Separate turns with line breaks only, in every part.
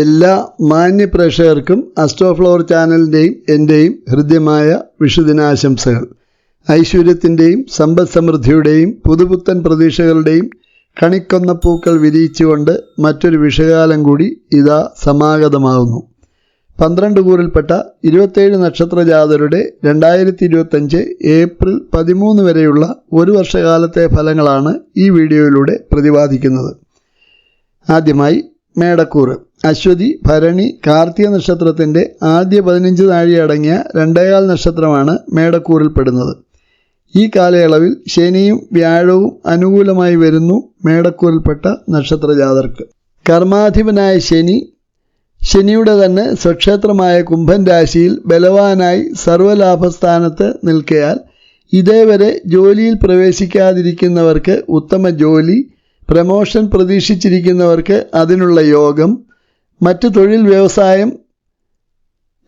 എല്ലാ മാന്യ പ്രേക്ഷകർക്കും അസ്ട്രോഫ്ലവർ ചാനലിന്റെയും എന്റെയും ഹൃദ്യമായ വിഷുദിനാശംസകൾ. ഐശ്വര്യത്തിന്റെയും സമ്പദ് സമൃദ്ധിയുടെയും പുതുപുത്തൻ പ്രതീക്ഷകളുടെയും കണിക്കൊന്ന പൂക്കൾ വിരിയിച്ചുകൊണ്ട് മറ്റൊരു വിഷുകാലം കൂടി ഇതാ സമാഗതമാകുന്നു. പന്ത്രണ്ട് കൂറിൽപ്പെട്ട ഇരുപത്തേഴ് നക്ഷത്ര ജാതരുടെ രണ്ടായിരത്തി ഇരുപത്തഞ്ച് ഏപ്രിൽ പതിമൂന്ന് വരെയുള്ള ഒരു വർഷകാലത്തെ ഫലങ്ങളാണ് ഈ വീഡിയോയിലൂടെ പ്രതിപാദിക്കുന്നത്. ആദ്യമായി മേടക്കൂറ്. അശ്വതി ഭരണി കാർത്തിക നക്ഷത്രത്തിന്റെ ആദ്യ പതിനഞ്ച് നാഴി അടങ്ങിയ രണ്ടേകാൽ നക്ഷത്രമാണ് മേടക്കൂറിൽപ്പെടുന്നത്. ഈ കാലയളവിൽ ശനിയും വ്യാഴവും അനുകൂലമായി വരുന്നു മേടക്കൂറിൽപ്പെട്ട നക്ഷത്രജാതർക്ക്. കർമാധിപനായ ശനി ശനിയുടെ തന്നെ സ്വക്ഷേത്രമായ കുംഭൻ രാശിയിൽ ബലവാനായി സർവലാഭസ്ഥാനത്ത് നിൽക്കയാൽ ഇതേവരെ ജോലിയിൽ പ്രവേശിക്കാതിരിക്കുന്നവർക്ക് ഉത്തമ ജോലി പ്രമോഷൻ പ്രതീക്ഷിച്ചിരിക്കുന്നവർക്ക് അതിനുള്ള യോഗം മറ്റ് തൊഴിൽ വ്യവസായം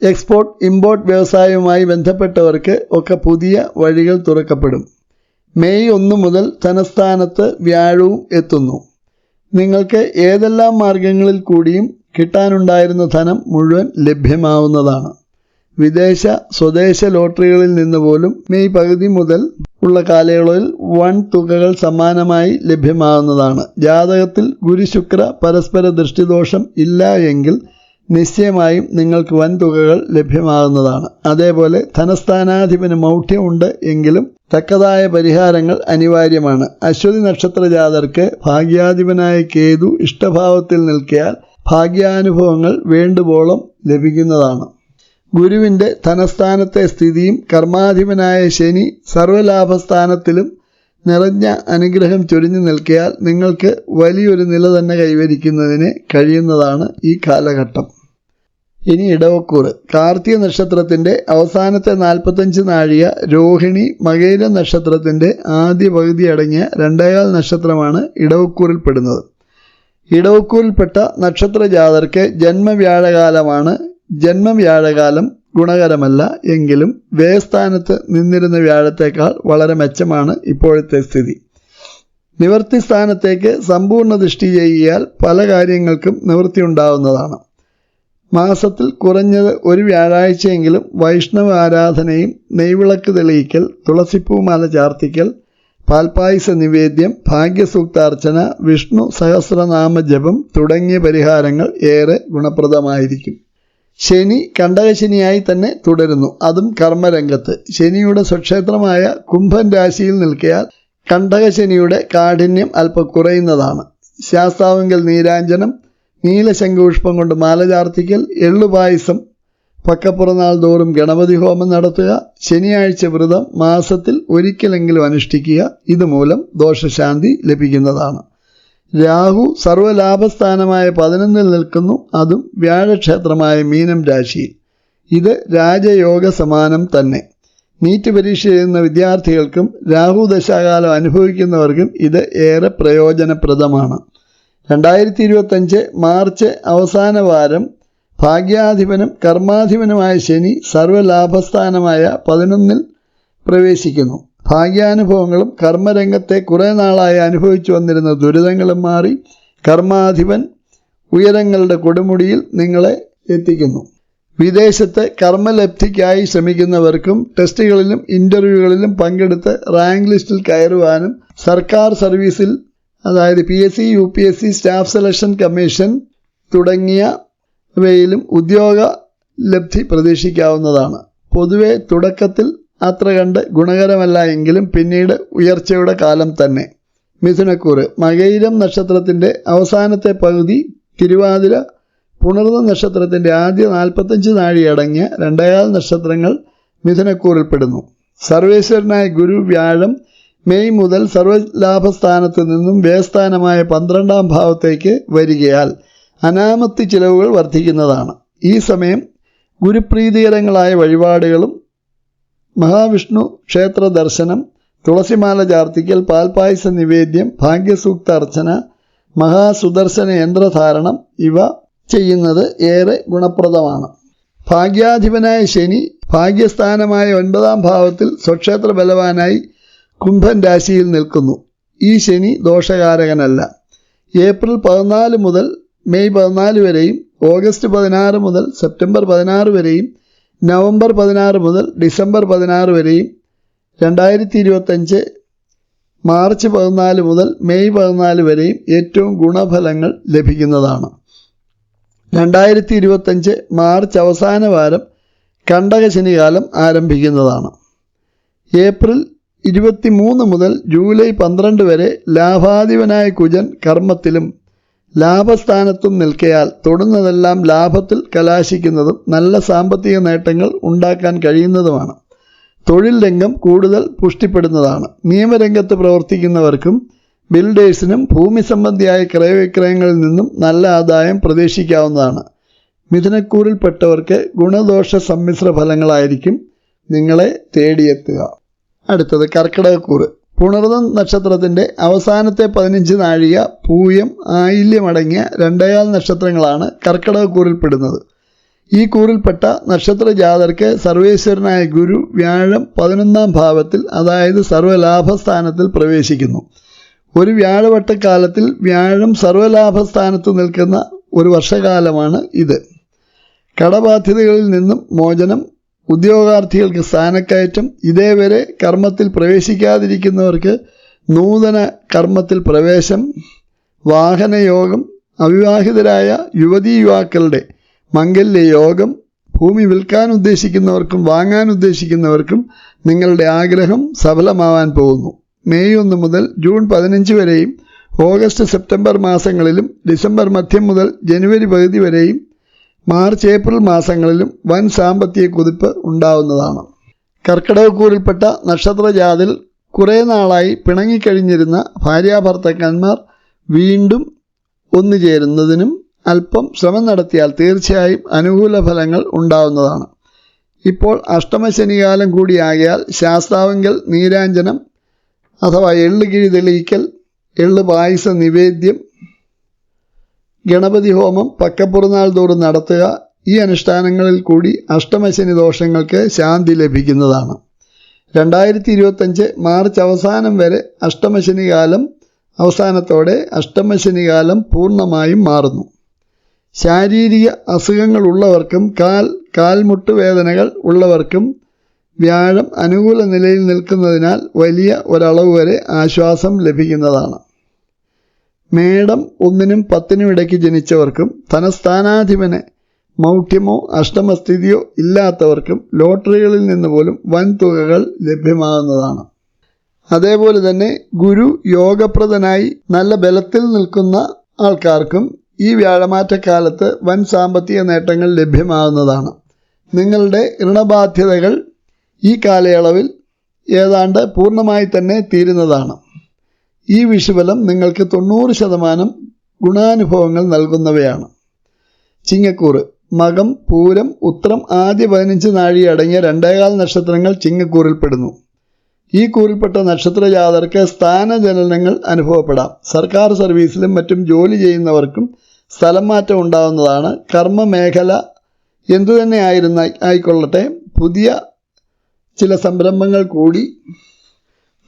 എക്സ്പോർട്ട് ഇമ്പോർട്ട് വ്യവസായവുമായി ബന്ധപ്പെട്ടവർക്ക് ഒക്കെ പുതിയ വഴികൾ തുറക്കപ്പെടും. മെയ് ഒന്ന് മുതൽ തനസ്ഥാനത്ത് വ്യാഴവും എത്തുന്നു. നിങ്ങൾക്ക് ഏതെല്ലാം മാർഗങ്ങളിൽ കൂടിയും കിട്ടാനുണ്ടായിരുന്ന ധനം മുഴുവൻ ലഭ്യമാവുന്നതാണ്. വിദേശ സ്വദേശ ലോട്ടറികളിൽ നിന്ന് പോലും മെയ് പകുതി മുതൽ ഉള്ള കാലയളവിൽ വൻ തുകകൾ സമാനമായി ലഭ്യമാകുന്നതാണ്. ജാതകത്തിൽ ഗുരുശുക്ര പരസ്പര ദൃഷ്ടിദോഷം ഇല്ല എങ്കിൽ നിശ്ചയമായും നിങ്ങൾക്ക് വൻ തുകകൾ ലഭ്യമാകുന്നതാണ്. അതേപോലെ ധനസ്ഥാനാധിപന് മൗഢ്യമുണ്ട് എങ്കിലും തക്കതായ പരിഹാരങ്ങൾ അനിവാര്യമാണ്. അശ്വതി നക്ഷത്ര ജാതർക്ക് ഭാഗ്യാധിപനായ കേതു ഇഷ്ടഭാവത്തിൽ നിൽക്കിയാൽ ഭാഗ്യാനുഭവങ്ങൾ വേണ്ടുവോളം ലഭിക്കുന്നതാണ്. ഗുരുവിന്റെ ധനസ്ഥാനത്തെ സ്ഥിതിയും കർമാധിപനായ ശനി സർവലാഭസ്ഥാനത്തിലും നിറഞ്ഞ അനുഗ്രഹം ചൊരിഞ്ഞു നിൽക്കിയാൽ നിങ്ങൾക്ക് വലിയൊരു നില തന്നെ കൈവരിക്കുന്നതിന് കഴിയുന്നതാണ് ഈ കാലഘട്ടം. ഇനി ഇടവക്കൂറ്. കാർത്തിക നക്ഷത്രത്തിന്റെ അവസാനത്തെ നാൽപ്പത്തഞ്ച് നാഴിക രോഹിണി മകേര നക്ഷത്രത്തിന്റെ ആദ്യ പകുതി അടങ്ങിയ രണ്ടേകാൽ നക്ഷത്രമാണ് ഇടവക്കൂറിൽപ്പെടുന്നത്. ഇടവക്കൂറിൽപ്പെട്ട നക്ഷത്ര ജാതർക്ക് ജന്മവ്യാഴകാലമാണ് ജന്മവ്യാഴകാലം ഗുണകരമല്ല എങ്കിലും വ്യയസ്ഥാനത്ത് നിന്നിരുന്ന വ്യാഴത്തേക്കാൾ വളരെ മെച്ചമാണ് ഇപ്പോഴത്തെ സ്ഥിതി. നിവർത്തി സ്ഥാനത്തേക്ക് സമ്പൂർണ ദൃഷ്ടി ചെയ്യാൽ പല കാര്യങ്ങൾക്കും നിവൃത്തി ഉണ്ടാവുന്നതാണ്. മാസത്തിൽ കുറഞ്ഞത് ഒരു വ്യാഴാഴ്ചയെങ്കിലും വൈഷ്ണവ ആരാധനയും നെയ്വിളക്ക് തെളിയിക്കൽ തുളസിപ്പൂമാല ചാർത്തിക്കൽ പാൽപായസ നിവേദ്യം ഭാഗ്യസൂക്താർച്ചന വിഷ്ണു സഹസ്രനാമ ജപം തുടങ്ങിയ പരിഹാരങ്ങൾ ഏറെ ഗുണപ്രദമായിരിക്കും. ശനി കണ്ടകശനിയായി തന്നെ തുടരുന്നു. അതും കർമ്മരംഗത്ത്. ശനിയുടെ സ്വക്ഷേത്രമായ കുംഭൻ രാശിയിൽ നിൽക്കിയാൽ കണ്ടകശനിയുടെ കാഠിന്യം അല്പം കുറയുന്നതാണ്. ശാസ്താവെങ്കിൽ നീരാഞ്ജനം നീലശങ്കുഷ്പം കൊണ്ട് മാല ചാർത്തിക്കൽ എള്ളുപായസം പക്കപ്പുറനാൾ തോറും ഗണപതി ഹോമം നടത്തുക ശനിയാഴ്ച വ്രതം മാസത്തിൽ ഒരിക്കലെങ്കിലും അനുഷ്ഠിക്കുക ഇതുമൂലം ദോഷശാന്തി ലഭിക്കുന്നതാണ്. രാഹു സർവലാഭസ്ഥാനമായ പതിനൊന്നിൽ നിൽക്കുന്നു. അതും വ്യാഴക്ഷേത്രമായ മീനം രാശിയിൽ. ഇത് രാജയോഗ സമാനം തന്നെ. നീറ്റ് പരീക്ഷ എഴുതുന്ന വിദ്യാർത്ഥികൾക്കും രാഹു ദശാകാലം അനുഭവിക്കുന്നവർക്കും ഇത് ഏറെ പ്രയോജനപ്രദമാണ്. രണ്ടായിരത്തി ഇരുപത്തഞ്ച് മാർച്ച് അവസാന വാരം ഭാഗ്യാധിപനും കർമാധിപനുമായ ശനി സർവലാഭസ്ഥാനമായ പതിനൊന്നിൽ പ്രവേശിക്കുന്നു. ഭാഗ്യാനുഭവങ്ങളും കർമ്മരംഗത്തെ കുറേ നാളായി അനുഭവിച്ചു വന്നിരുന്ന ദുരിതങ്ങളും മാറി കർമാധിപൻ ഉയരങ്ങളുടെ കൊടുമുടിയിൽ നിങ്ങളെ എത്തിക്കുന്നു. വിദേശത്ത് കർമ്മലബ്ധിക്കായി ശ്രമിക്കുന്നവർക്കും ടെസ്റ്റുകളിലും ഇന്റർവ്യൂകളിലും പങ്കെടുത്ത് റാങ്ക് ലിസ്റ്റിൽ കയറുവാനും സർക്കാർ സർവീസിൽ അതായത് P S C U P S C staff selection commission തുടങ്ങിയവയിലും ഉദ്യോഗ ലബ്ധി പ്രതീക്ഷിക്കാവുന്നതാണ്. പൊതുവെ തുടക്കത്തിൽ അത്ര കണ്ട് ഗുണകരമല്ല എങ്കിലും പിന്നീട് ഉയർച്ചയുടെ കാലം തന്നെ. മിഥുനക്കൂറ് മകയിരം നക്ഷത്രത്തിന്റെ അവസാനത്തെ പകുതി തിരുവാതിര പുണർന്ന നക്ഷത്രത്തിന്റെ ആദ്യ നാൽപ്പത്തഞ്ച് നാഴി അടങ്ങിയ രണ്ടേകാൽ നക്ഷത്രങ്ങൾ മിഥുനക്കൂറിൽപ്പെടുന്നു. സർവേശ്വരനായ ഗുരു വ്യാഴം മെയ് മുതൽ സർവലാഭസ്ഥാനത്ത് നിന്നും വ്യയസ്ഥാനമായ പന്ത്രണ്ടാം ഭാവത്തേക്ക് വരികയാൽ അനാമത്തി ചിലവുകൾ വർദ്ധിക്കുന്നതാണ്. ഈ സമയം ഗുരുപ്രീതികരങ്ങളായ വഴിപാടുകളും മഹാവിഷ്ണു ക്ഷേത്ര ദർശനം തുളസിമാല ചാർത്തിക്കൽ പാൽപായസ നിവേദ്യം ഭാഗ്യസൂക്ത അർച്ചന മഹാസുദർശന യന്ത്രധാരണം ഇവ ചെയ്യുന്നത് ഏറെ ഗുണപ്രദമാണ്. ഭാഗ്യാധിപനായ ശനി ഭാഗ്യസ്ഥാനമായ ഒൻപതാം ഭാവത്തിൽ സ്വക്ഷേത്ര ബലവാനായി കുംഭൻ രാശിയിൽ നിൽക്കുന്നു. ഈ ശനി ദോഷകാരകനല്ല. ഏപ്രിൽ പതിനാല് മുതൽ മെയ് പതിനാല് വരെയും ഓഗസ്റ്റ് പതിനാറ് മുതൽ സെപ്റ്റംബർ പതിനാറ് വരെയും നവംബർ പതിനാറ് മുതൽ ഡിസംബർ പതിനാറ് വരെയും രണ്ടായിരത്തി ഇരുപത്തഞ്ച് മാർച്ച് പതിനാല് മുതൽ മെയ് പതിനാല് വരെയും ഏറ്റവും ഗുണഫലങ്ങൾ ലഭിക്കുന്നതാണ്. രണ്ടായിരത്തി ഇരുപത്തഞ്ച് മാർച്ച് അവസാന വാരം കണ്ടകശനികാലം ആരംഭിക്കുന്നതാണ്. ഏപ്രിൽ ഇരുപത്തി മൂന്ന് മുതൽ ജൂലൈ പന്ത്രണ്ട് വരെ ലാഭാധിപനായ കുജൻ കർമ്മത്തിലും ലാഭസ്ഥാനത്തും നിൽക്കയാൽ തൊടുന്നതെല്ലാം ലാഭത്തിൽ കലാശിക്കുന്നതും നല്ല സാമ്പത്തിക നേട്ടങ്ങൾ ഉണ്ടാക്കാൻ കഴിയുന്നതുമാണ്. തൊഴിൽ രംഗം കൂടുതൽ പുഷ്ടിപ്പെടുന്നതാണ്. നിയമരംഗത്ത് പ്രവർത്തിക്കുന്നവർക്കും ബിൽഡേഴ്സിനും ഭൂമി സംബന്ധിയായ ക്രയവിക്രയങ്ങളിൽ നിന്നും നല്ല ആദായം പ്രതീക്ഷിക്കാവുന്നതാണ്. മിഥുനക്കൂറിൽപ്പെട്ടവർക്ക് ഗുണദോഷ സമ്മിശ്ര ഫലങ്ങളായിരിക്കും നിങ്ങളെ തേടിയെത്തുക. അടുത്തത് കർക്കിടകക്കൂറ്. പുണർദം നക്ഷത്രത്തിന്റെ അവസാനത്തെ പതിനഞ്ച് നാഴിക പൂയം ആയില്യമടങ്ങിയ രണ്ടേകാൽ നക്ഷത്രങ്ങളാണ് കർക്കിടകക്കൂറിൽപ്പെടുന്നത്. ഈ കൂറിൽപ്പെട്ട നക്ഷത്ര ജാതർക്ക് സർവേശ്വരനായ ഗുരു വ്യാഴം പതിനൊന്നാം ഭാവത്തിൽ അതായത് സർവലാഭസ്ഥാനത്തിൽ പ്രവേശിക്കുന്നു. ഒരു വ്യാഴവട്ടക്കാലത്തിൽ വ്യാഴം സർവലാഭസ്ഥാനത്ത് നിൽക്കുന്ന ഒരു വർഷകാലമാണ് ഇത്. കടബാധ്യതകളിൽ നിന്നും മോചനം ഉദ്യോഗാർത്ഥികൾക്ക് സ്ഥാനക്കയറ്റം ഇതേവരെ കർമ്മത്തിൽ പ്രവേശിക്കാതിരിക്കുന്നവർക്ക് നൂതന കർമ്മത്തിൽ പ്രവേശം വാഹനയോഗം അവിവാഹിതരായ യുവതീ യുവാക്കളുടെ മംഗല്യ യോഗം ഭൂമി വിൽക്കാൻ ഉദ്ദേശിക്കുന്നവർക്കും വാങ്ങാൻ ഉദ്ദേശിക്കുന്നവർക്കും നിങ്ങളുടെ ആഗ്രഹം സഫലമാവാൻ പോകുന്നു. മെയ് ഒന്ന് മുതൽ ജൂൺ പതിനഞ്ച് വരെയും ഓഗസ്റ്റ് സെപ്റ്റംബർ മാസങ്ങളിലും ഡിസംബർ മധ്യം മുതൽ ജനുവരി പകുതി വരെയും മാർച്ച് ഏപ്രിൽ മാസങ്ങളിലും വൻ സാമ്പത്തിക കുതിപ്പ് ഉണ്ടാവുന്നതാണ്. കർക്കിടകക്കൂറിൽപ്പെട്ട നക്ഷത്രജാതിൽ കുറേ നാളായി പിണങ്ങിക്കഴിഞ്ഞിരുന്ന ഭാര്യാഭർത്തക്കന്മാർ വീണ്ടും ഒന്നുചേരുന്നതിനും അല്പം ശ്രമം നടത്തിയാൽ തീർച്ചയായും അനുകൂല ഫലങ്ങൾ ഉണ്ടാവുന്നതാണ്. ഇപ്പോൾ അഷ്ടമശനികാലം കൂടിയാകിയാൽ ശാസ്താവങ്കൽ നീരാഞ്ജനം അഥവാ എള്ളുകിഴി തെളിയിക്കൽ എള്ള് പായസ നിവേദ്യം ഗണപതി ഹോമം പക്കപ്പുറനാൾ തോറും നടത്തുക. ഈ അനുഷ്ഠാനങ്ങളിൽ കൂടി അഷ്ടമശനി ദോഷങ്ങൾക്ക് ശാന്തി ലഭിക്കുന്നതാണ്. രണ്ടായിരത്തി ഇരുപത്തഞ്ച് മാർച്ച് അവസാനം വരെ അഷ്ടമശനി കാലം അവസാനത്തോടെ അഷ്ടമശനി കാലം പൂർണമായും മാറുന്നു. ശാരീരിക അസുഖങ്ങളുള്ളവർക്കും കാൽ കാൽമുട്ട് വേദനകൾ ഉള്ളവർക്കും വ്യാഴം അനുകൂല നിലയിൽ നിൽക്കുന്നതിനാൽ വലിയ ഒരളവ് വരെ ആശ്വാസം ലഭിക്കുന്നതാണ്. മേടം ഒന്നിനും പത്തിനും ഇടയ്ക്ക് ജനിച്ചവർക്കും ധനസ്ഥാനാധിപന് മൗഢ്യമോ അഷ്ടമസ്ഥിതിയോ ഇല്ലാത്തവർക്കും ലോട്ടറികളിൽ നിന്ന് പോലും വൻ തുകകൾ ലഭ്യമാകുന്നതാണ്. അതേപോലെ തന്നെ ഗുരു യോഗപ്രദനായി നല്ല ബലത്തിൽ നിൽക്കുന്ന ആൾക്കാർക്കും ഈ വ്യാഴമാറ്റക്കാലത്ത് വൻ സാമ്പത്തിക നേട്ടങ്ങൾ ലഭ്യമാകുന്നതാണ്. നിങ്ങളുടെ ഋണബാധ്യതകൾ ഈ കാലയളവിൽ ഏതാണ്ട് പൂർണമായി തന്നെ തീരുന്നതാണ്. ഈ വിഷുബലം നിങ്ങൾക്ക് തൊണ്ണൂറ് ശതമാനം ഗുണാനുഭവങ്ങൾ നൽകുന്നവയാണ്. ചിങ്ങക്കൂറ് മകം പൂരം ഉത്രം ആദ്യ പതിനഞ്ച് നാഴി അടങ്ങിയ രണ്ടേകാൽ നക്ഷത്രങ്ങൾ ചിങ്ങക്കൂറിൽപ്പെടുന്നു ഈ കൂറിൽപ്പെട്ട നക്ഷത്രജാതർക്ക് സ്ഥാനജനനങ്ങൾ അനുഭവപ്പെടാം. സർക്കാർ സർവീസിലും മറ്റും ജോലി ചെയ്യുന്നവർക്കും സ്ഥലം മാറ്റം ഉണ്ടാകുന്നതാണ് കർമ്മ മേഖല എന്തു തന്നെ ആയിരുന്ന ആയിക്കൊള്ളട്ടെ പുതിയ ചില സംരംഭങ്ങൾ കൂടി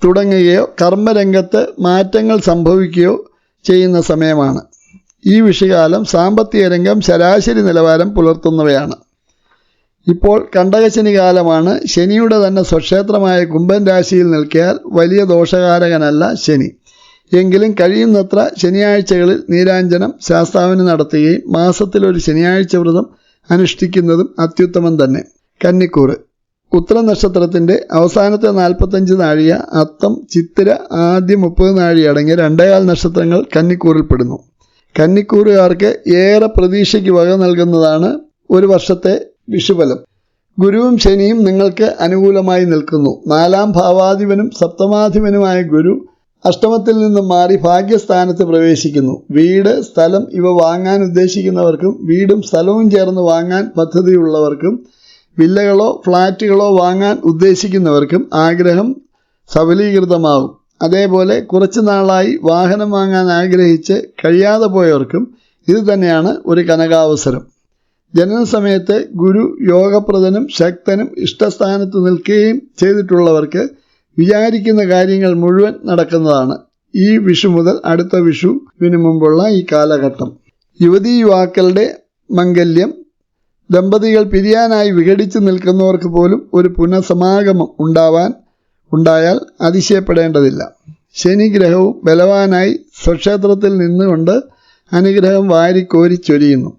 തുടങ്ങുകയോ കർമ്മരംഗത്ത് മാറ്റങ്ങൾ സംഭവിക്കുകയോ ചെയ്യുന്ന സമയമാണ്. ഈ വിഷയകാലം സാമ്പത്തിക രംഗം ശരാശരി നിലവാരം പുലർത്തുന്നവയാണ്. ഇപ്പോൾ കണ്ടകശനി കാലമാണ്. ശനിയുടെ തന്നെ സ്വക്ഷേത്രമായ കുംഭൻ രാശിയിൽ നിൽക്കിയാൽ വലിയ ദോഷകാരകനല്ല ശനി. എങ്കിലും കഴിയുന്നത്ര ശനിയാഴ്ചകളിൽ നീരാഞ്ജനം ശാസ്താവിന് നടത്തുകയും മാസത്തിലൊരു ശനിയാഴ്ച വ്രതം അനുഷ്ഠിക്കുന്നതും അത്യുത്തമം തന്നെ. കന്നിക്കൂറ്. ഉത്തര നക്ഷത്രത്തിന്റെ അവസാനത്തെ നാൽപ്പത്തഞ്ച് നാഴിക അത്തം ചിത്തിര ആദ്യ മുപ്പത് നാഴിക അടങ്ങിയ രണ്ടേകാൽ നക്ഷത്രങ്ങൾ കന്നിക്കൂറിൽപ്പെടുന്നു കന്നിക്കൂറുകാർക്ക് ഏറെ പ്രതീക്ഷയ്ക്ക് വക നൽകുന്നതാണ് ഒരു വർഷത്തെ വിഷുബലം ഗുരുവും ശനിയും നിങ്ങൾക്ക് അനുകൂലമായി നിൽക്കുന്നു. നാലാം ഭാവാധിപനും സപ്തമാധിപനുമായ ഗുരു അഷ്ടമത്തിൽ നിന്നും മാറി ഭാഗ്യസ്ഥാനത്ത് പ്രവേശിക്കുന്നു. വീട് സ്ഥലം ഇവ വാങ്ങാൻ ഉദ്ദേശിക്കുന്നവർക്കും വീടും സ്ഥലവും ചേർന്ന് വാങ്ങാൻ പദ്ധതിയുള്ളവർക്കും വില്ലകളോ ഫ്ലാറ്റുകളോ വാങ്ങാൻ ഉദ്ദേശിക്കുന്നവർക്കും ആഗ്രഹം സഫലീകൃതമാവും അതേപോലെ കുറച്ചു നാളായി വാഹനം വാങ്ങാൻ ആഗ്രഹിച്ച് കഴിയാതെ പോയവർക്കും ഇത് തന്നെയാണ് ഒരു കനകാവസരം. ജനന സമയത്ത് ഗുരു യോഗപ്രദനും ശക്തനും ഇഷ്ടസ്ഥാനത്ത് നിൽക്കുകയും ചെയ്തിട്ടുള്ളവർക്ക് വിചാരിക്കുന്ന കാര്യങ്ങൾ മുഴുവൻ നടക്കുന്നതാണ് ഈ വിഷു മുതൽ അടുത്ത വിഷുവിന് മുമ്പുള്ള ഈ കാലഘട്ടം. യുവതീ യുവാക്കളുടെ മംഗല്യം ദമ്പതികൾ പിരിയാനായി വിഘടിച്ചു നിൽക്കുന്നവർക്ക് പോലും ഒരു പുനഃസമാഗമം ഉണ്ടാവാൻ ഉണ്ടായാൽ അതിശയപ്പെടേണ്ടതില്ല. ശനി ഗ്രഹവും ബലവാനായി സ്വക്ഷേത്രത്തിൽ നിന്നുകൊണ്ട് അനുഗ്രഹം വാരിക്കോരി ചൊരിയുന്നു.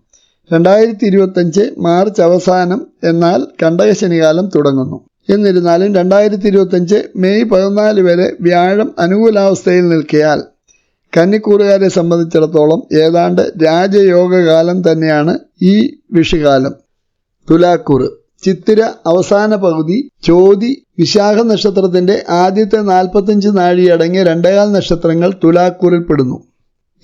രണ്ടായിരത്തി ഇരുപത്തഞ്ച് മാർച്ച് അവസാനം എന്നാൽ കണ്ടകശനികാലം തുടങ്ങുന്നു. എന്നിരുന്നാലും രണ്ടായിരത്തി ഇരുപത്തഞ്ച് മെയ് പതിനാല് വരെ വ്യാഴം അനുകൂലാവസ്ഥയിൽ നിൽക്കിയാൽ കന്നിക്കൂറുകാരെ സംബന്ധിച്ചിടത്തോളം ഏതാണ്ട് രാജയോഗകാലം തന്നെയാണ് ഈ വിഷുകാലം. തുലാക്കൂറ്. ചിത്തിര അവസാന പകുതി ചോതി വിശാഖ നക്ഷത്രത്തിന്റെ ആദ്യത്തെ നാൽപ്പത്തഞ്ച് നാഴിയടങ്ങിയ രണ്ടേകാൽ നക്ഷത്രങ്ങൾ തുലാക്കൂറിൽ പെടുന്നു.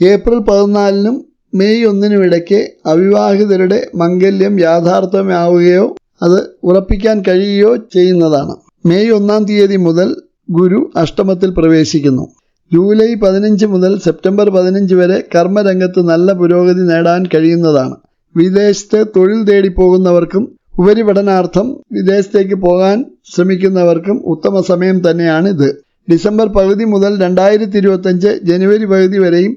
ഏപ്രിൽ പതിനാലിനും മെയ് ഒന്നിനും ഇടയ്ക്ക് അവിവാഹിതരുടെ മംഗല്യം യാഥാർത്ഥ്യമാവുകയോ അത് ഉറപ്പിക്കാൻ കഴിയുകയോ ചെയ്യുന്നതാണ്. മെയ് ഒന്നാം തീയതി മുതൽ ഗുരു അഷ്ടമത്തിൽ പ്രവേശിക്കുന്നു. ജൂലൈ പതിനഞ്ച് മുതൽ സെപ്റ്റംബർ പതിനഞ്ച് വരെ കർമ്മരംഗത്ത് നല്ല പുരോഗതി നേടാൻ കഴിയുന്നതാണ്. വിദേശത്ത് തൊഴിൽ തേടി പോകുന്നവർക്കും ഉപരിപഠനാർത്ഥം വിദേശത്തേക്ക് പോകാൻ ശ്രമിക്കുന്നവർക്കും ഉത്തമ സമയം തന്നെയാണ് ഇത് ഡിസംബർ പകുതി മുതൽ രണ്ടായിരത്തി ഇരുപത്തഞ്ച് ജനുവരി പകുതി വരെയും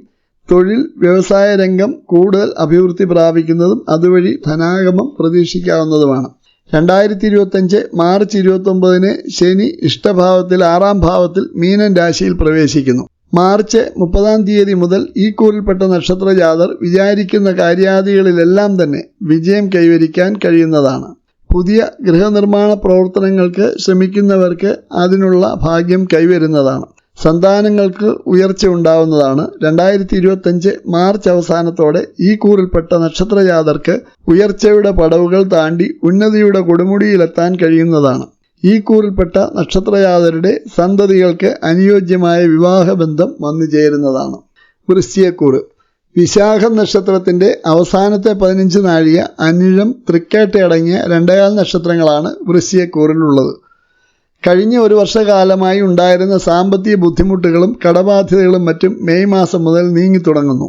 തൊഴിൽ വ്യവസായ രംഗം കൂടുതൽ അഭിവൃദ്ധി പ്രാപിക്കുന്നതും അതുവഴി ധനാഗമം പ്രതീക്ഷിക്കാവുന്നതുമാണ്. രണ്ടായിരത്തി ഇരുപത്തഞ്ച് മാർച്ച് ഇരുപത്തൊമ്പതിന് ശനി ഇഷ്ടഭാവത്തിൽ ആറാം ഭാവത്തിൽ മീനൻ രാശിയിൽ പ്രവേശിക്കുന്നു. മാർച്ച് മുപ്പതാം തീയതി മുതൽ ഈ കൂറിൽപ്പെട്ട നക്ഷത്ര നക്ഷത്രജാതർ വിചാരിക്കുന്ന കാര്യാദികളിലെല്ലാം തന്നെ വിജയം കൈവരിക്കാൻ കഴിയുന്നതാണ്. പുതിയ ഗൃഹനിർമ്മാണ പ്രവർത്തനങ്ങൾക്ക് ശ്രമിക്കുന്നവർക്ക് അതിനുള്ള ഭാഗ്യം കൈവരുന്നതാണ്. സന്താനങ്ങൾക്ക് ഉയർച്ച ഉണ്ടാവുന്നതാണ്. രണ്ടായിരത്തി ഇരുപത്തഞ്ച് മാർച്ച് അവസാനത്തോടെ ഈ കൂറിൽപ്പെട്ട നക്ഷത്രജാതർക്ക് ഉയർച്ചയുടെ പടവുകൾ താണ്ടി ഉന്നതിയുടെ കൊടുമുടിയിലെത്താൻ കഴിയുന്നതാണ്. ഈ കൂറിൽപ്പെട്ട നക്ഷത്രജാതരുടെ സന്തതികൾക്ക് അനുയോജ്യമായ വിവാഹബന്ധം വന്നു ചേരുന്നതാണ്. വൃശ്ചിയക്കൂറ് വിശാഖ നക്ഷത്രത്തിന്റെ അവസാനത്തെ പതിനഞ്ച് നാഴിക അനിഴം തൃക്കേട്ടയടങ്ങിയ രണ്ടേകാൽ നക്ഷത്രങ്ങളാണ് വൃശ്ചിയക്കൂറിലുള്ളത് കഴിഞ്ഞ ഒരു വർഷകാലമായി ഉണ്ടായിരുന്ന സാമ്പത്തിക ബുദ്ധിമുട്ടുകളും കടബാധ്യതകളും മറ്റും മെയ് മാസം മുതൽ നീങ്ങിത്തുടങ്ങുന്നു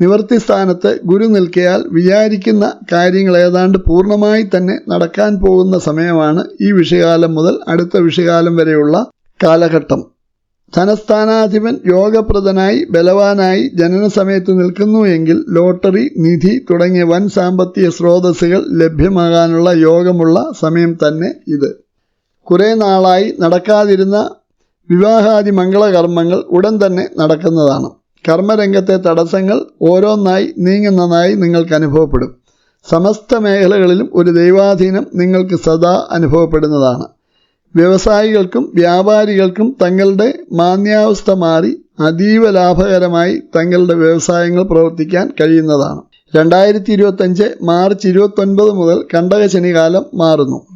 നിവർത്തി സ്ഥാനത്ത് ഗുരു നിൽക്കിയാൽ വിചാരിക്കുന്ന കാര്യങ്ങൾ ഏതാണ്ട് പൂർണമായി തന്നെ നടക്കാൻ പോകുന്ന സമയമാണ് ഈ വിഷുകാലം മുതൽ അടുത്ത വിഷുകാലം വരെയുള്ള കാലഘട്ടം. ധനസ്ഥാനാധിപൻ യോഗപ്രദനായി ബലവാനായി ജനന സമയത്ത് നിൽക്കുന്നു എങ്കിൽ ലോട്ടറി നിധി തുടങ്ങിയ വൻ സാമ്പത്തിക സ്രോതസ്സുകൾ ലഭ്യമാകാനുള്ള യോഗമുള്ള സമയം തന്നെ ഇത്. കുറേ നാളായി നടക്കാതിരുന്ന വിവാഹാദി മംഗളകർമ്മങ്ങൾ ഉടൻ തന്നെ നടക്കുന്നതാണ്. കർമ്മരംഗത്തെ തടസ്സങ്ങൾ ഓരോന്നായി നീങ്ങുന്നതായി നിങ്ങൾക്ക് അനുഭവപ്പെടും. സമസ്ത മേഖലകളിലും ഒരു ദൈവാധീനം നിങ്ങൾക്ക് സദാ അനുഭവപ്പെടുന്നതാണ്. വ്യവസായികൾക്കും വ്യാപാരികൾക്കും തങ്ങളുടെ മാന്യാവസ്ഥ മാറി അതീവ ലാഭകരമായി തങ്ങളുടെ വ്യവസായങ്ങൾ പ്രവർത്തിക്കാൻ കഴിയുന്നതാണ്. രണ്ടായിരത്തി ഇരുപത്തഞ്ച് മാർച്ച് ഇരുപത്തൊൻപത് മുതൽ കണ്ടകശനികാലം മാറുന്നു.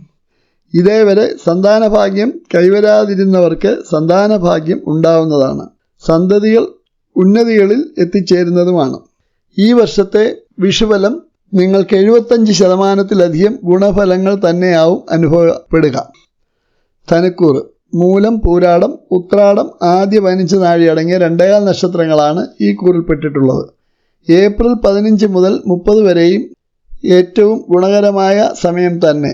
ഇതേവരെ സന്താനഭാഗ്യം കൈവരാതിരുന്നവർക്ക് സന്താനഭാഗ്യം ഉണ്ടാവുന്നതാണ്. സന്തതികൾ ഉന്നതികളിൽ എത്തിച്ചേരുന്നതുമാണ്. ഈ വർഷത്തെ വിഷുഫലം നിങ്ങൾക്ക് എഴുപത്തഞ്ച് ശതമാനത്തിലധികം ഗുണഫലങ്ങൾ തന്നെയാവും അനുഭവപ്പെടുക. തനക്കൂർ മൂലം പൂരാടം ഉത്രാടം ആദ്യ പതിനഞ്ച് നാഴിയടങ്ങിയ രണ്ടേകാൽ നക്ഷത്രങ്ങളാണ് ഈ കൂറിൽപ്പെട്ടിട്ടുള്ളത് ഏപ്രിൽ പതിനഞ്ച് മുതൽ മുപ്പത് വരെയും ഏറ്റവും ഗുണകരമായ സമയം തന്നെ.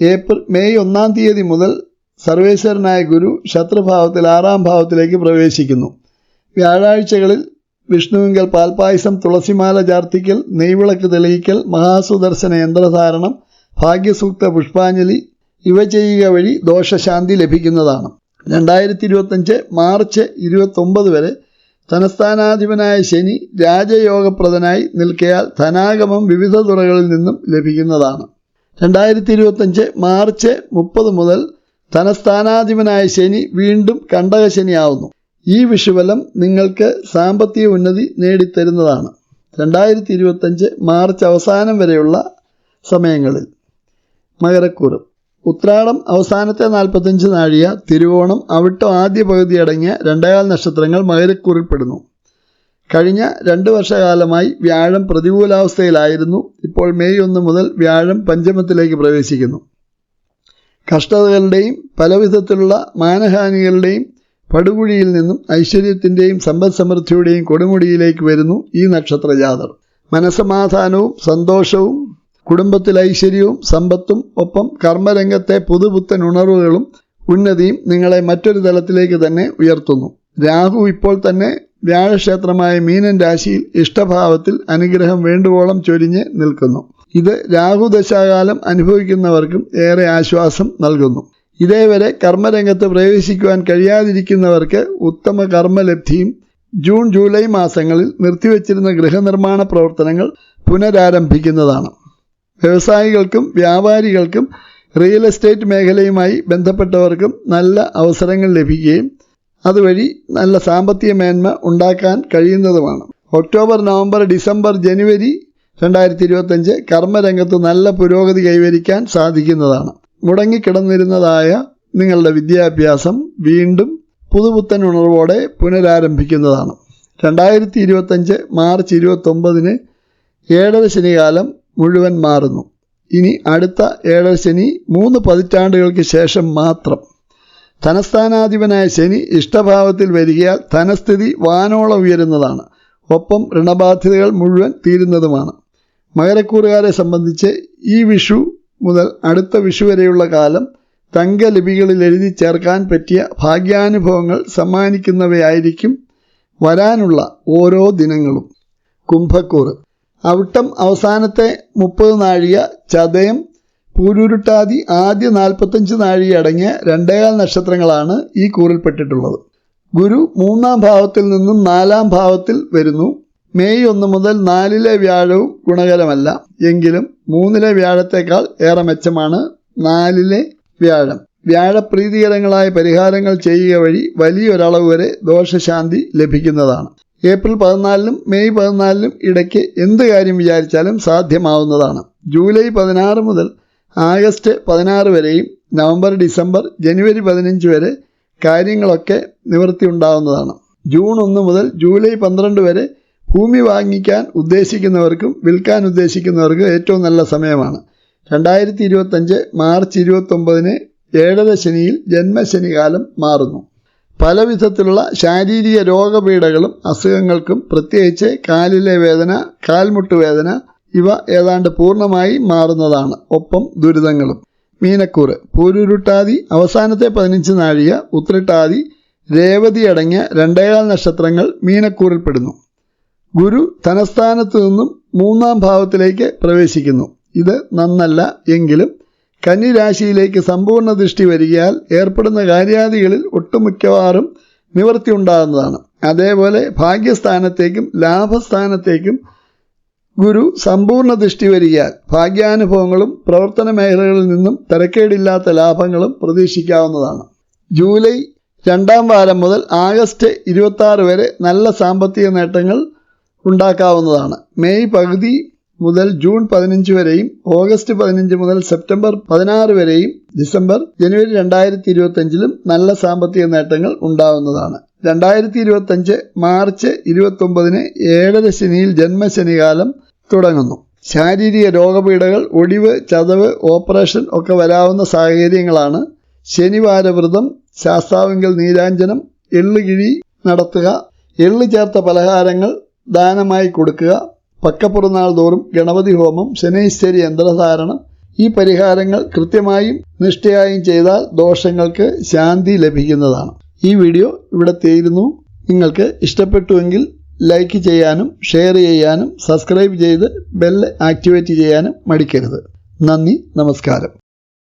ഏപ്രിൽ മെയ് ഒന്നാം തീയതി മുതൽ സർവേശ്വരനായ ഗുരു ശത്രുഭാവത്തിൽ ആറാം ഭാവത്തിലേക്ക് പ്രവേശിക്കുന്നു. വ്യാഴാഴ്ചകളിൽ വിഷ്ണുവിങ്കൽ പാൽപായസം തുളസിമാല ചാർത്തിക്കൽ നെയ്വിളക്ക് തെളിയിക്കൽ മഹാസുദർശന യന്ത്രധാരണം ഭാഗ്യസൂക്ത പുഷ്പാഞ്ജലി ഇവ ചെയ്യുക വഴി ദോഷശാന്തി ലഭിക്കുന്നതാണ്. രണ്ടായിരത്തി ഇരുപത്തഞ്ച് മാർച്ച് ഇരുപത്തൊമ്പത് വരെ ധനസ്ഥാനാധിപനായ ശനി രാജയോഗപ്രദനായി നിൽക്കയാൽ ധനാഗമം വിവിധ തുറകളിൽ നിന്നും ലഭിക്കുന്നതാണ്. രണ്ടായിരത്തി ഇരുപത്തഞ്ച് മാർച്ച് മുപ്പത് മുതൽ ധനസ്ഥാനാധിപനായ ശനി വീണ്ടും കണ്ടകശനിയാവുന്നു. ഈ വിഷുവലം നിങ്ങൾക്ക് സാമ്പത്തിക ഉന്നതി നേടിത്തരുന്നതാണ്. രണ്ടായിരത്തി ഇരുപത്തഞ്ച് മാർച്ച് അവസാനം വരെയുള്ള സമയങ്ങളിൽ. മകരക്കൂറ്. ഉത്രാടം അവസാനത്തെ നാൽപ്പത്തഞ്ച് നാഴിക തിരുവോണം അവിട്ടം ആദ്യ പകുതി അടങ്ങിയ രണ്ടേകാൽ നക്ഷത്രങ്ങൾ മകരക്കൂറിൽപ്പെടുന്നു കഴിഞ്ഞ രണ്ട് വർഷകാലമായി വ്യാഴം പ്രതികൂലാവസ്ഥയിലായിരുന്നു. ഇപ്പോൾ മെയ് ഒന്ന് മുതൽ വ്യാഴം പഞ്ചമത്തിലേക്ക് പ്രവേശിക്കുന്നു. കഷ്ടതകളുടെയും പലവിധത്തിലുള്ള മാനഹാനികളുടെയും പടുകുഴിയിൽ നിന്നും ഐശ്വര്യത്തിന്റെയും സമ്പദ് സമൃദ്ധിയുടെയും കൊടുമുടിയിലേക്ക് വരുന്നു ഈ നക്ഷത്രജാതർ. മനസമാധാനവും സന്തോഷവും കുടുംബത്തിൽ ഐശ്വര്യവും സമ്പത്തും ഒപ്പം കർമ്മരംഗത്തെ പുതുപുത്തൻ ഉണർവുകളും ഉന്നതിയും നിങ്ങളെ മറ്റൊരു തലത്തിലേക്ക് തന്നെ ഉയർത്തുന്നു. രാഹു ഇപ്പോൾ തന്നെ വ്യാഴക്ഷേത്രമായ മീനൻ രാശിയിൽ ഇഷ്ടഭാവത്തിൽ അനുഗ്രഹം വേണ്ടുവോളം ചൊരിഞ്ഞ് നിൽക്കുന്നു. ഇത് രാഹുദശാകാലം അനുഭവിക്കുന്നവർക്കും ഏറെ ആശ്വാസം നൽകുന്നു. ഇതേവരെ കർമ്മരംഗത്ത് പ്രവേശിക്കുവാൻ കഴിയാതിരിക്കുന്നവർക്ക് ഉത്തമ കർമ്മലബ്ധിയും ജൂൺ ജൂലൈ മാസങ്ങളിൽ നിർത്തിവച്ചിരുന്ന ഗൃഹനിർമ്മാണ പ്രവർത്തനങ്ങൾ പുനരാരംഭിക്കുന്നതാണ്. വ്യവസായികൾക്കും വ്യാപാരികൾക്കും റിയൽ എസ്റ്റേറ്റ് മേഖലയുമായി ബന്ധപ്പെട്ടവർക്കും നല്ല അവസരങ്ങൾ ലഭിക്കുകയും അതുവഴി നല്ല സാമ്പത്തിക മേന്മ ഉണ്ടാക്കാൻ കഴിയുന്നതുമാണ്. ഒക്ടോബർ നവംബർ ഡിസംബർ ജനുവരി രണ്ടായിരത്തി ഇരുപത്തഞ്ച് കർമ്മരംഗത്ത് നല്ല പുരോഗതി കൈവരിക്കാൻ സാധിക്കുന്നതാണ്. മുടങ്ങിക്കിടന്നിരുന്നതായ നിങ്ങളുടെ വിദ്യാഭ്യാസം വീണ്ടും പുതുപുത്തൻ ഉണർവോടെ പുനരാരംഭിക്കുന്നതാണ്. രണ്ടായിരത്തി ഇരുപത്തഞ്ച് മാർച്ച് ഇരുപത്തൊമ്പതിന് ഏഴര ശനികാലം മുഴുവൻ മാറുന്നു. ഇനി അടുത്ത ഏഴര ശനി മൂന്ന് പതിറ്റാണ്ടുകൾക്ക് ശേഷം മാത്രം. ധനസ്ഥാനാധിപനായ ശനി ഇഷ്ടഭാവത്തിൽ വരികയാൽ ധനസ്ഥിതി വാനോളം ഉയരുന്നതാണ്. ഒപ്പം ഋണബാധ്യതകൾ മുഴുവൻ തീരുന്നതുമാണ്. മകരക്കൂറുകാരെ സംബന്ധിച്ച് ഈ വിഷു മുതൽ അടുത്ത വിഷു വരെയുള്ള കാലം തങ്കലിപികളിൽ എഴുതി ചേർക്കാൻ പറ്റിയ ഭാഗ്യാനുഭവങ്ങൾ സമ്മാനിക്കുന്നവയായിരിക്കും വരാനുള്ള ഓരോ ദിനങ്ങളും. കുംഭക്കൂറ്. അവിട്ടം അവസാനത്തെ മുപ്പത് നാഴിക ചതയം പൂരുരുട്ടാതി ആദ്യ നാൽപ്പത്തഞ്ച് നാഴി അടങ്ങിയ രണ്ടേകാൽ നക്ഷത്രങ്ങളാണ് ഈ കൂറിൽപ്പെട്ടിട്ടുള്ളത് ഗുരു മൂന്നാം ഭാവത്തിൽ നിന്നും നാലാം ഭാവത്തിൽ വരുന്നു. മെയ് ഒന്ന് മുതൽ നാലിലെ വ്യാഴവും ഗുണകരമല്ല. എങ്കിലും മൂന്നിലെ വ്യാഴത്തേക്കാൾ ഏറെ മെച്ചമാണ് നാലിലെ വ്യാഴം. വ്യാഴപ്രീതികരങ്ങളായ പരിഹാരങ്ങൾ ചെയ്യുക വഴി വലിയൊരളവ് വരെ ദോഷശാന്തി ലഭിക്കുന്നതാണ്. ഏപ്രിൽ പതിനാലിനും മെയ് പതിനാലിനും ഇടയ്ക്ക് എന്ത് കാര്യം വിചാരിച്ചാലും സാധ്യമാവുന്നതാണ്. ജൂലൈ പതിനാറ് മുതൽ ആഗസ്റ്റ് പതിനാറ് വരെയും നവംബർ ഡിസംബർ ജനുവരി പതിനഞ്ച് വരെ കാര്യങ്ങളൊക്കെ നിവൃത്തി ഉണ്ടാവുന്നതാണ്. ജൂൺ ഒന്ന് മുതൽ ജൂലൈ പന്ത്രണ്ട് വരെ ഭൂമി വാങ്ങിക്കാൻ ഉദ്ദേശിക്കുന്നവർക്കും വിൽക്കാൻ ഉദ്ദേശിക്കുന്നവർക്കും ഏറ്റവും നല്ല സമയമാണ്. രണ്ടായിരത്തി ഇരുപത്തഞ്ച് മാർച്ച് ഇരുപത്തൊമ്പതിന് ഏഴര ശനിയിൽ ജന്മശനികാലം മാറുന്നു. പല വിധത്തിലുള്ള ശാരീരിക രോഗപീഠകളും അസുഖങ്ങൾക്കും പ്രത്യേകിച്ച് കാലിലെ വേദന കാൽമുട്ട് വേദന ഇവ ഏതാണ്ട് പൂർണമായി മാറുന്നതാണ്. ഒപ്പം ദുരിതങ്ങളും. മീനക്കൂറ്. പൂരുരുട്ടാതി അവസാനത്തെ പതിനഞ്ച് നാഴിക ഉത്രട്ടാതി രേവതി അടങ്ങിയ രണ്ടേകാൽ നക്ഷത്രങ്ങൾ മീനക്കൂറിൽപ്പെടുന്നു ഗുരു തനസ്ഥാനത്തു നിന്നും മൂന്നാം ഭാവത്തിലേക്ക് പ്രവേശിക്കുന്നു. ഇത് നന്നല്ല എങ്കിലും കന്നി രാശിയിലേക്ക് സമ്പൂർണ ദൃഷ്ടി വരികയാൽ ഏർപ്പെടുന്ന കാര്യാദികളിൽ ഒട്ടുമിക്കവാറും നിവൃത്തി ഉണ്ടാകുന്നതാണ്. അതേപോലെ ഭാഗ്യസ്ഥാനത്തേക്കും ലാഭസ്ഥാനത്തേക്കും ഗുരു സമ്പൂർണ ദൃഷ്ടി വരികയാൽ ഭാഗ്യാനുഭവങ്ങളും പ്രവർത്തന മേഖലകളിൽ നിന്നും തിരക്കേടില്ലാത്ത ലാഭങ്ങളും പ്രതീക്ഷിക്കാവുന്നതാണ്. ജൂലൈ രണ്ടാം വാരം മുതൽ ആഗസ്റ്റ് ഇരുപത്തി വരെ നല്ല സാമ്പത്തിക നേട്ടങ്ങൾ ഉണ്ടാക്കാവുന്നതാണ്. മെയ് പകുതി മുതൽ ജൂൺ പതിനഞ്ച് വരെയും ഓഗസ്റ്റ് പതിനഞ്ച് മുതൽ സെപ്റ്റംബർ പതിനാറ് വരെയും ഡിസംബർ ജനുവരി രണ്ടായിരത്തി ഇരുപത്തഞ്ചിലും നല്ല സാമ്പത്തിക നേട്ടങ്ങൾ ഉണ്ടാവുന്നതാണ്. രണ്ടായിരത്തി ഇരുപത്തഞ്ച് മാർച്ച് ഇരുപത്തൊമ്പതിന് ഏഴര ശനിയിൽ ജന്മശനികാലം തുടങ്ങുന്നു. ശാരീരിക രോഗപീഠകൾ ഒടിവ് ചതവ് ഓപ്പറേഷൻ ഒക്കെ വരാവുന്ന സാഹചര്യങ്ങളാണ് ശനിവാര വ്രതം ശാസ്താവിങ്കൽ നീരാഞ്ജനം എള്ളുകിഴി നടത്തുക എള്ളു ചേർത്ത പലഹാരങ്ങൾ ദാനമായി കൊടുക്കുക പക്കപ്പുറനാൾ തോറും ഗണപതി ഹോമം ശനൈശ്വരി യന്ത്രധാരണം ഈ പരിഹാരങ്ങൾ കൃത്യമായും നിഷ്ഠയായും ചെയ്താൽ ദോഷങ്ങൾക്ക് ശാന്തി ലഭിക്കുന്നതാണ്. ഈ വീഡിയോ ഇവിടെ തീരുന്നു നിങ്ങൾക്ക് ഇഷ്ടപ്പെട്ടുവെങ്കിൽ ലൈക്ക് ചെയ്യാനും ഷെയർ ചെയ്യാനും സബ്സ്ക്രൈബ് ചെയ്ത് ബെല്ല് ആക്ടിവേറ്റ് ചെയ്യാനും മടിക്കരുത്. നന്ദി നമസ്കാരം.